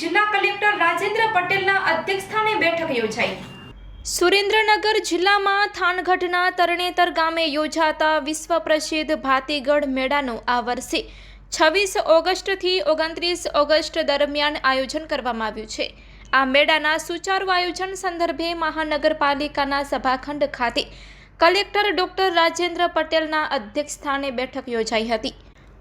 જિલ્લા કલેક્ટર રાજેન્દ્ર પટેલના અધ્યક્ષસ્થાને બેઠક યોજાઈ. સુરેન્દ્રનગર જિલ્લામાં થાનગઢના તરણેતર ગામે યોજાતા વિશ્વ પ્રસિદ્ધ ભાતીગઢ મેળાનું આ વર્ષે છવ્વીસ ઓગસ્ટથી ઓગણત્રીસ ઓગસ્ટ દરમિયાન આયોજન કરવામાં આવ્યું છે. આ મેળાના સુચારુ આયોજન સંદર્ભે મહાનગરપાલિકાના સભાખંડ ખાતે કલેક્ટર ડોક્ટર રાજેન્દ્ર પટેલના અધ્યક્ષસ્થાને બેઠક યોજાઈ હતી.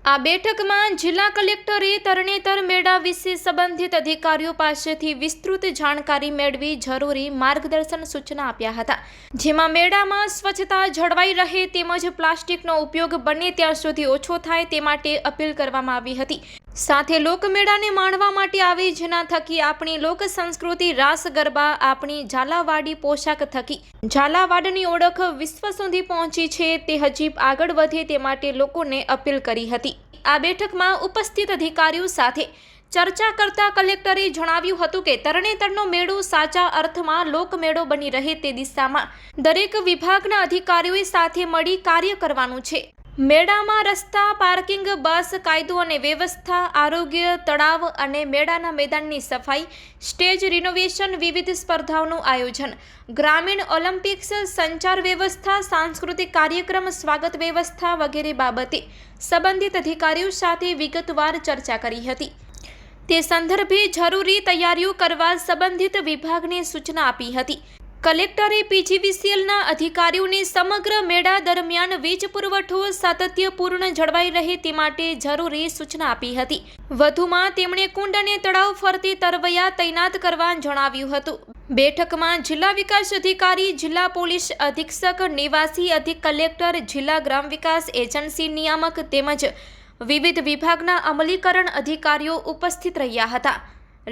આ બેઠકમાં જિલ્લા કલેક્ટરે તરણેતર મેળા વિશે સંબંધિત અધિકારીઓ પાસેથી વિસ્તૃત જાણકારી મેળવી જરૂરી માર્ગદર્શન સૂચના આપ્યા હતા. જેમાં મેળામાં સ્વચ્છતા જળવાઈ રહે તેમજ પ્લાસ્ટિકનો ઉપયોગ બને ત્યાં સુધી ઓછો થાય તે માટે અપીલ કરવામાં આવી હતી. સાથે લોકમેળાને માણવા માટે આવી જેના થકી આપણી લોક સંસ્કૃતિ રાસ ગરબા, આપણી ઝાલાવાડી પોશાક થકી. ઝાલાવાડની ઓળખ વિશ્વ સુધી પહોંચી છે તે હજી આગળ વધે તે માટે લોકોને અપીલ કરી હતી. આ બેઠકમાં ઉપસ્થિત અધિકારીઓ સાથે ચર્ચા કરતા કલેક્ટરે જણાવ્યું હતું કે તરણેતરનો મેળો સાચા અર્થમાં લોકમેળો બની રહે તે દિશામાં દરેક વિભાગના અધિકારીઓએ સાથે મળી કાર્ય કરવાનું છે. મેળામાં રસ્તા, પાર્કિંગ, બસ, કાયદો અને વ્યવસ્થા, આરોગ્ય, તળાવ અને મેળાના મેદાનની સફાઈ, સ્ટેજ રિનોવેશન, વિવિધ સ્પર્ધાઓનું આયોજન. ગ્રામીણ ઓલિમ્પિક્સ, સંચાર વ્યવસ્થા, સાંસ્કૃતિક કાર્યક્રમ, સ્વાગત વ્યવસ્થા વગેરે બાબતે સંબંધિત અધિકારીઓ સાથે વિગતવાર ચર્ચા કરી હતી. તે સંદર્ભે જરૂરી તૈયારીઓ કરવા સંબંધિત વિભાગને સૂચના આપી હતી. કલેક્ટરે પીજીવીસીએલના અધિકારીઓને સમગ્ર મેળા દરમિયાન વીજ પુરવઠો સાતત્યપૂર્ણ જળવાઈ રહે તે માટે જરૂરી સૂચના આપી હતી. વધુમાં તેમણે કુંડ અને તળાવ ફરતી તરવૈયા તૈનાત કરવા જણાવ્યું હતું. બેઠકમાં જિલ્લા વિકાસ અધિકારી, જિલ્લા પોલીસ અધિક્ષક, નિવાસી અધિક કલેક્ટર, જિલ્લા ગ્રામ વિકાસ એજન્સી નિયામક તેમજ વિવિધ વિભાગના અમલીકરણ અધિકારીઓ ઉપસ્થિત રહ્યા હતા.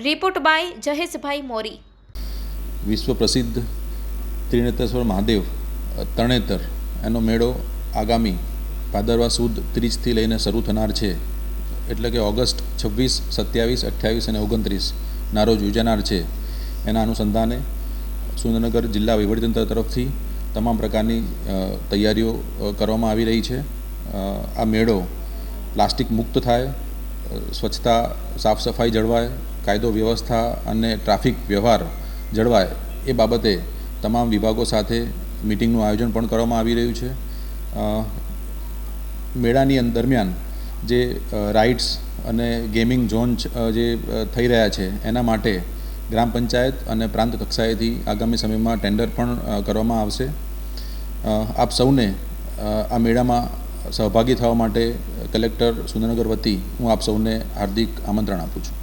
Report by Jaheshbhai Mori. વિશ્વ પ્રસિદ્ધ ત્રિનેત્રેશ્વર મહાદેવ તણેતર, એનો મેળો આગામી ભાદરવા સુદ ત્રીસથી લઈને શરૂ થનાર છે. એટલે કે ઓગસ્ટ છવ્વીસ, સત્યાવીસ, અઠ્યાવીસ અને ઓગણત્રીસના રોજ યોજાનાર છે. એના અનુસંધાને સુરેન્દ્રનગર જિલ્લા વહીવટીતંત્ર તરફથી તમામ પ્રકારની તૈયારીઓ કરવામાં આવી રહી છે. આ મેળો પ્લાસ્ટિક મુક્ત થાય સ્વચ્છતા, સાફ સફાઈ જળવાય, કાયદો વ્યવસ્થા અને ટ્રાફિક વ્યવહાર જળવાય એ બાબતે તમામ વિભાગો સાથે મિટિંગનું આયોજન પણ કરવામાં આવી રહ્યું છે. મેળાની દરમિયાન જે રાઇડ્સ અને ગેમિંગ ઝોન જે થઈ રહ્યા છે, એના માટે ગ્રામ પંચાયત અને પ્રાંત કક્ષાએથી આગામી સમયમાં ટેન્ડર પણ કરવામાં આવશે. આપ સૌને આ મેળામાં સહભાગી થવા માટે કલેક્ટર સુરેન્દ્રનગર વતી હું આપ સૌને હાર્દિક આમંત્રણ આપું છું.